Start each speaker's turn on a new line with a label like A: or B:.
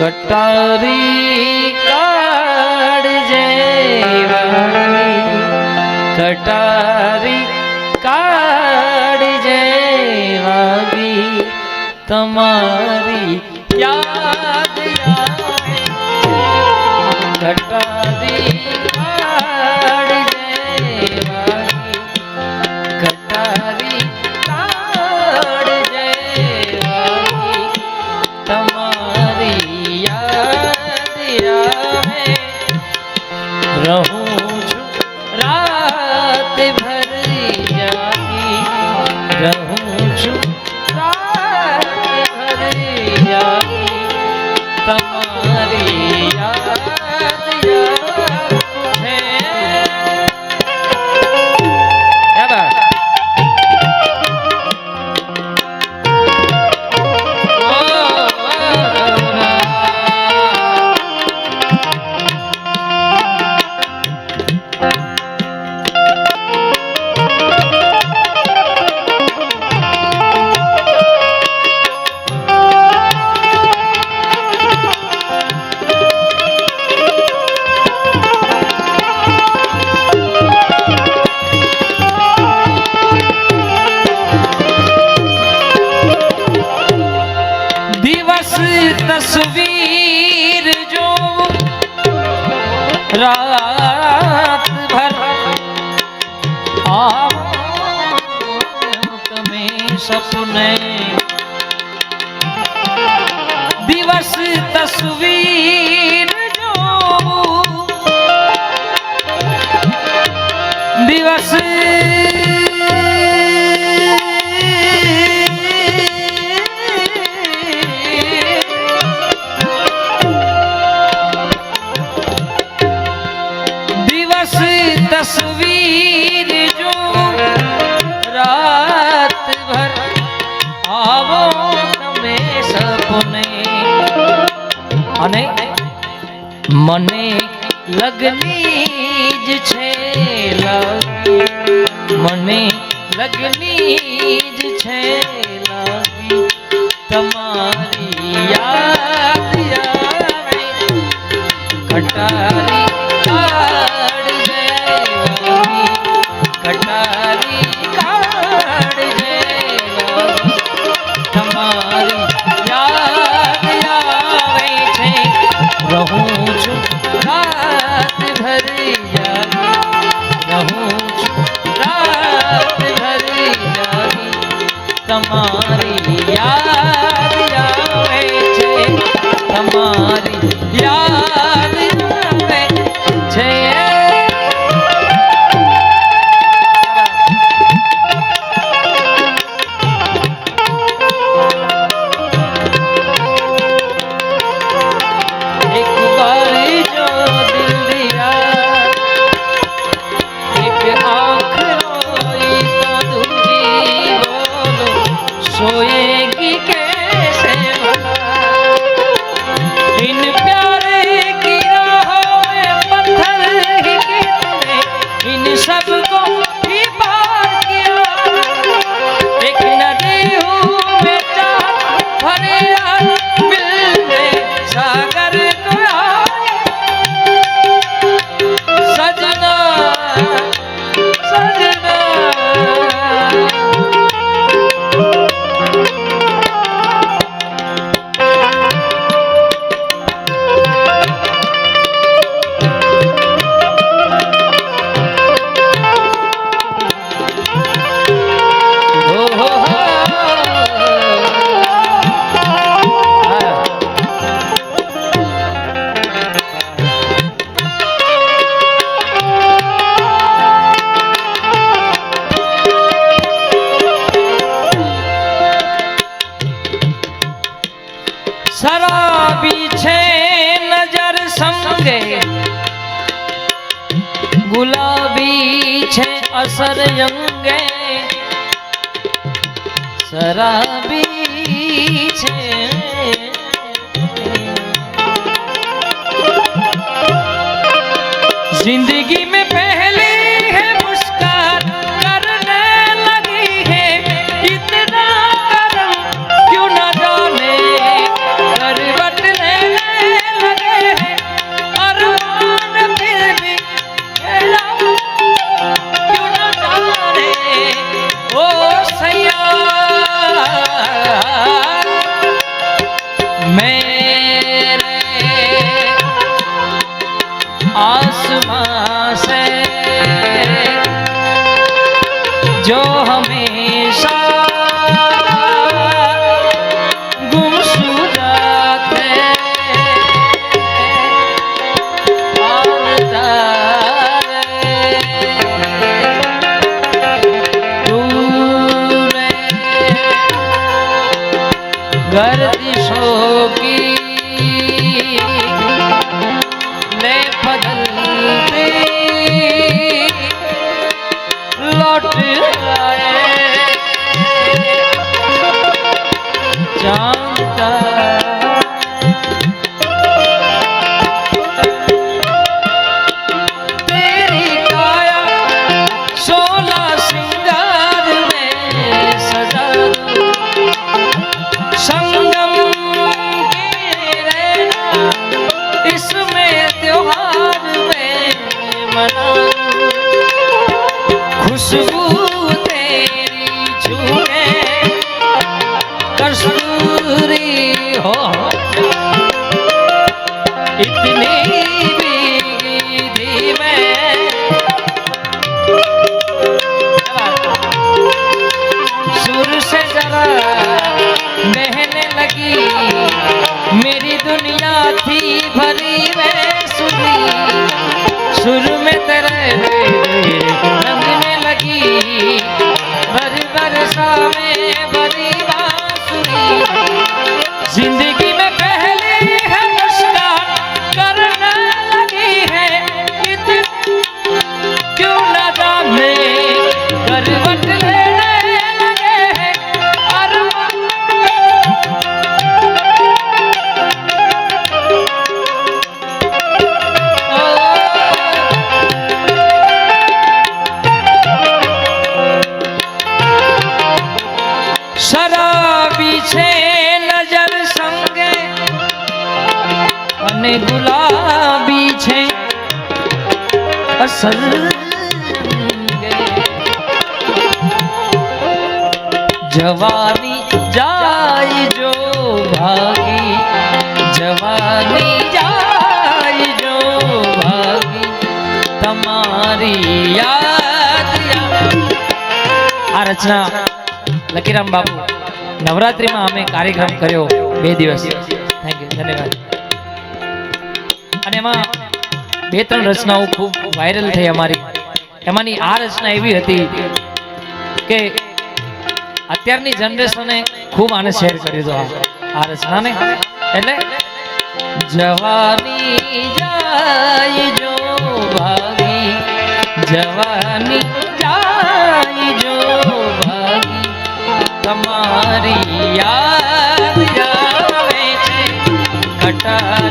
A: કટારી કાળ જેવાની કટારી કાળ જેવાની તમારી सपने। दिवस तस्वीर जो। दिवस આવો તમે સપને. અને મને લગની જ છે મને લગની જ છે તમારી યાદ આવે ખટારી શરાબી છે નજર સંગે. ગુલાબી છે અસર અંગે. શરાબી છે. જિંદગી મેં जो हमेशा અને ગુલાબી છે. અસર જવાની જાય જો ભાગી. જવાની જાય જો ભાગી. તમારી યાદ આ રચના લકીરામ બાપુ. નવરાત્રિમાં અમે કાર્યક્રમ કર્યો બે દિવસ. થેન્ક યુ ધન્યવાદ. અને એમાં બે ત્રણ રચનાઓ ખૂબ વાયરલ થઈ અમારી. એમાંની આ રચના એવી હતી કે અત્યારની જનરેશને ખૂબ આને શેર કરી દો આ રચનાને. એટલે જવાની જાય જો ભાગી, જવાની જાય જો ભાગી, તમારી યાદ આવે છે કટા